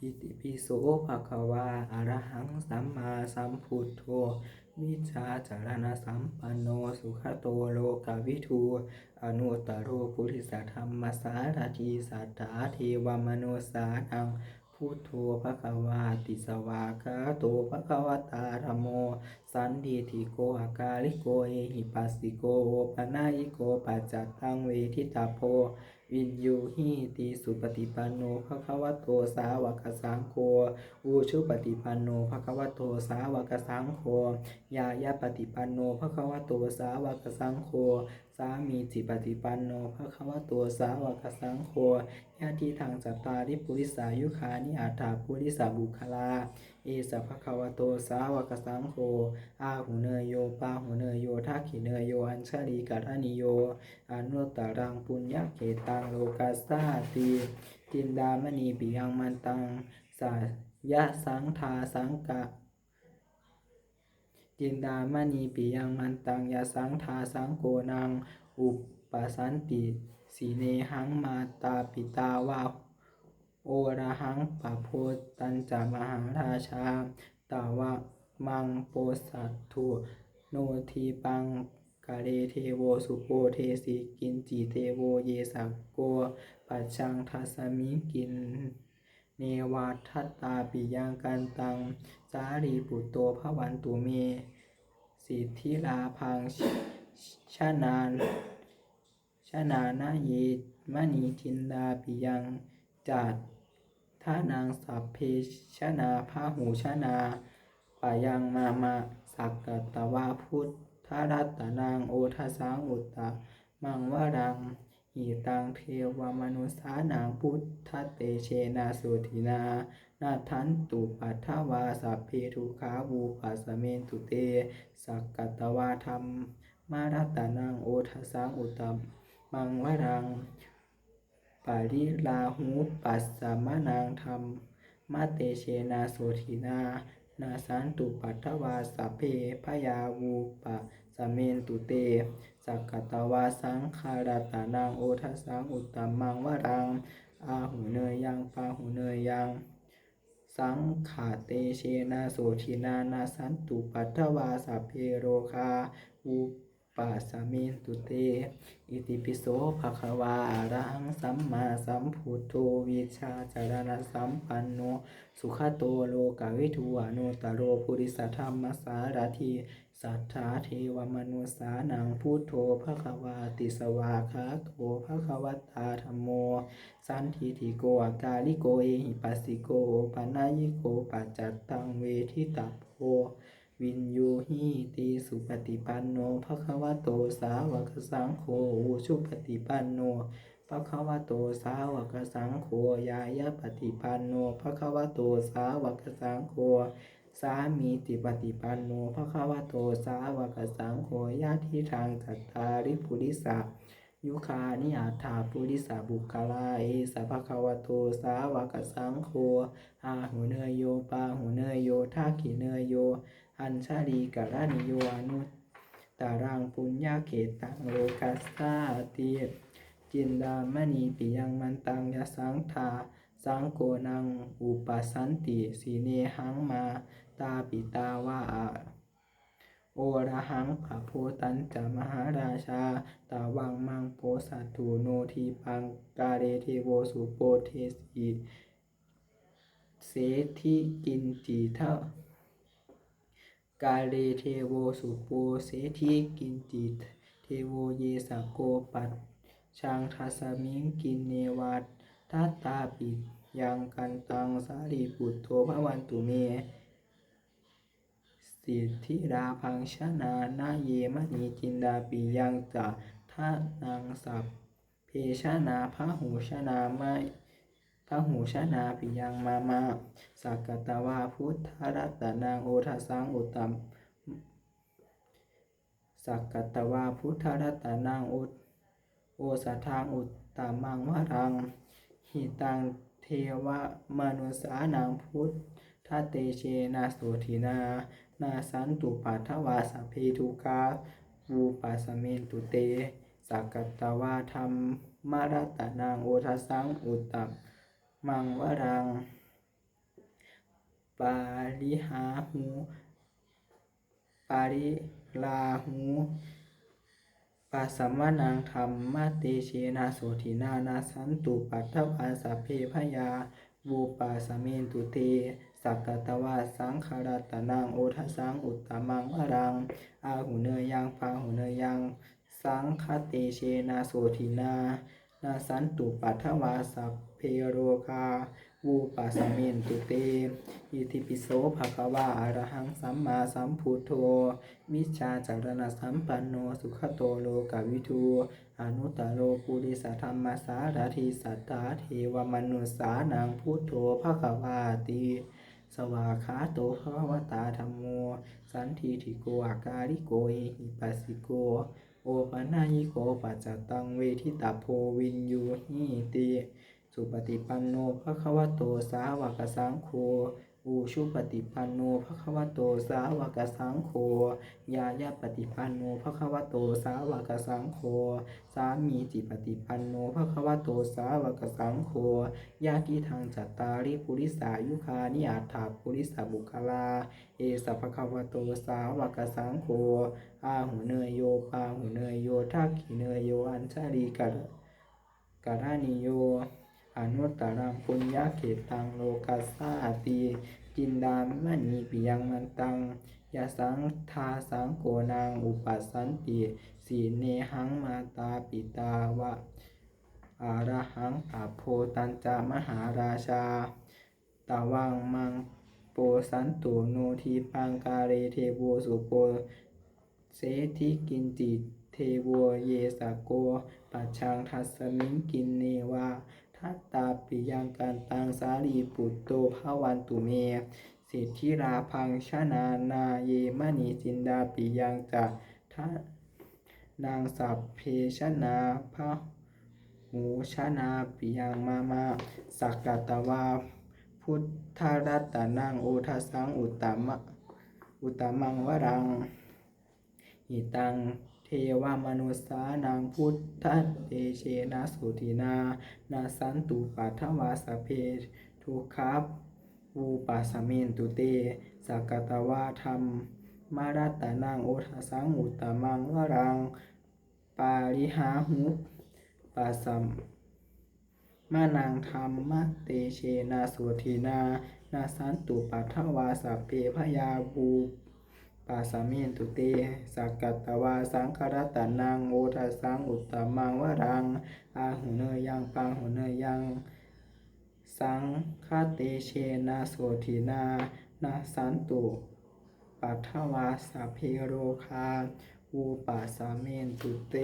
อิติปิโสภะคะวาอะระหังสัมมาสัมพุทโธวิชาจารณสัมปันโนสุขโตโลกวิทูอนุตตรโรปุริสธรรมสารถีสัทธาเทวมโนสานังพุทโธภะคะวาติสวากขาโตภะคะวตาธรรมโม สันดีทิโกอากาลิโกเอหิปัสสิโกโอปนายิโกปัจจตตังเวทิตาโพ วินยูหิติสุปฏิปันโนภะคะวะโตสาวกสังโฆอุชุปฏิปันโนภะคะวะโตสาวกสังโฆยายาปฏิปันโนภะคะวะโตสาวกสังโฆ สามีจิปฏิปันโนภะคะวะโตสาวกสังโฆญาติทางจัตตาริปุริสายุคานิอัตถาปุริสาบุคลา เอสะภะคะวะโตสาวกสังโฆอาหุเนยโยปาหุเนยโยทักขิเนยโยอัญชลีกัตนิโยอนุตตรังปุญญเขตังโลกัสสาติจินดามณีปิยังมันตังสายะสังทาสังกะ จินดามณีปิยังมันตังยาสังทาสังโกนัง อุปปสันติสีเนหังมาตาปิตาวาโอระหังปะโพตัญจามหาราชาตาวะมังโปสัตถุโนทีปังกาเรเทโวสุโปเทสิกินจิเทโวเยสักโกปัจชังทัสมิกิน เนวาทัตตาปิยังกันตัง สารีปุตโตภวันตุเม สิทธิลาพังชานานชนานาเยมณีจินดาปิยังจัดท่านางสัพเพชนาพาหูชนาปายังมามาสักกตวาพุทธรัตตนางโอทสังอุตตะมังวรัง หิตังเทวมนุสานางพุทธเตเชนาสุธินานาทันตุปัทถวาสัพเพทุขาวูปัสเมนตุเต สักกตวาธรรม มารัตตนังโอทัสสังอุตมมังวรังปาริลาหูปัสสมนางธรรมมาเตเชนาโสธินา นาสันตุปัทถวาสัพเพพยาวูปัสสเมนตุเต สักกตวาสังคารัตานางโอทัสสังอุตตมังวรัง อาหูเนยยังปาหูเนยยังสังขาเตเชนาโสทินานาสันตุปัทถวาสัพเพโรคาอุป สสมินตุเต อิติปิโสภะคะวาอะรังสัมมาสัมพุทโธวิชาจารณสัมปันโน สุขโตโลกวิทูอนุตโรปุริสธรรมสารถีสัทธาเทวมนุสานังพุทโธภะคะวาติสวาคาโตภะคะวตาธรรมโม สันทิทิโกอากาลิโกเอหิปัสสิโกปนายิโกปัจจัตตังเวทิตาโพ วินยูหิติสุปฏิปันโนภะควโตสาวกสังโฆอุชุปฏิปันโนภะควโตสาวกสังโฆยายะปฏิปันโนภะควโตสาวกสังโฆสามีติปฏิปันโนภะควโตสาวกสังโฆญาติทางจัตตาริปุริสายุคานิอาถาปุริสาบุคลาเอสะภะควโตสาวกสังโฆอาหูเนยโยปาหูเนยโยทักขิเนยโย อัญชาลีกรณิโยอนุตารังปุญญาเขตังโลกัสสาติจินดามณีปิยังมันตังยสังทาสังโกนังอุปสันติสีเนหังมาตาปิตาวาอาโอระหังปะโพตันจะมหาราชา ตาวังมังโปสัตถุโนทีปังกาเรเทโวสุโปเทสีเสทิกินจิเทะ กาเรเทโวสุโปเสทิกินจิเทโวเยสโกปัตชังทัสมิงกินเนวัตทัตตาปิยังกันตังสารีปุตโตภวันตุเมสิทธิราพังชนานาเยมณีจินดาปิยังจะท่านางสัพเพชนาพระหูชนาไม พระหูชนาปิยังมามาสักกตวาพุทธรัตนางโอทัสังอุตตมสักกตวาพุทธรัตนางอุตโอสทางอุตตมังวรัง หิตังเทวมนุสานังพุทธเตเชนาโสธินา นาสันตุปัทวาสัพเพทุกาวูปัสเมนตุเตสักกตวาธรรมมารัตนางโอทัสสังอุตตม มังวรัง ปาริหาหู ปาริลาหูปัสสัมมานังธรรมเตเชนะโสทินานาสันตุปัทถวาสัพเพพยาวูปาสเมนตุเตสักกตวาสังขารตนังโอทสังอุตตมังวรัง อาหูเนยังปาหูเนยัง สังคเตเชนะโสทินา นาสันตุปัทวาสัพ โรคาวูปัสเมนตุเต อิติปิโสภะคะวาอะระหังสัมมาสัมพุทโธวิชาจารณะสัมปันโนสุขโตโลกวิทูอนุตตโลปุริสธรรมสารถิสัตตาเทวมนุสสานังพุทโธภะคะวาติสวากขาโตภะวตาธรรมโม สันทิฐิโกอาการิโกเอหิปัสสิโก โอปันนายิโกปัจจตังเวทิตาโพวินยูหิติ สุปฏิปันโนภะควะโตสาวกสังโฆอูชุปฏิปันโนภะควะโตสาวกสังโฆยายาปฏิปันโนภะควะโตสาวกสังโฆสามีจิปฏิปันโนภะควะโตสาวกสังโฆญาติทางจัตตาริปุริสายุคานิอัฏฐาปุริสบุคลา เอสะภะควะโตสาวกสังโฆอาหุเนยโยปาหุเนยโยทักขิเนยโยอัญชาลีกัลกาลานิโย อนุตตรังปุญญาเขตังโลกัสสาติจินดามณีปิยังมันตังยาสังทาสังโกนังอุปัสสันติสีเนหังมาตาปิตาวะอาระหังปัโพตันจามหาราชาตาวังมังโปสันตุโนทีปังกาเรเทโวสุโปเสธิกินจิเทโวเยสะโกปัจชังทัสมิงกินเนวา ทัตตาปิยังกันตังสาลีปุตโตภาวันตุเมสิทธิราพังชนานาเยมณีจินดาปิยังจะทะนางสัพเพชนาพระหูชนาปิยังมามาสักกตวาพุทธรัตนังโอทัสสังอุตตมะอุตตมังวรังหิตัง เทวมนุสสานังพุทธเตเชนะสุทินานาสันตุปัทถวาสเพทุคับวูปัสเมนตุเตสักตวาธรรมมารัตนังโอทสังอุตตมังวรัง ปาริหาหุปัสสัมมานังธรรมเตเชนะสุทีนา นาสันตุปัทถวาสัพเพพยาบู ปาสามินตุเตสักกัตตวาสังครัตตนังโอทัสังอุตตมังวรัง อาหุเนยังปังหุเนยัง สังคาเตเชนาโสทีนานาสันตุปัทวาสัพเพโรคาอูปาสามินตุเต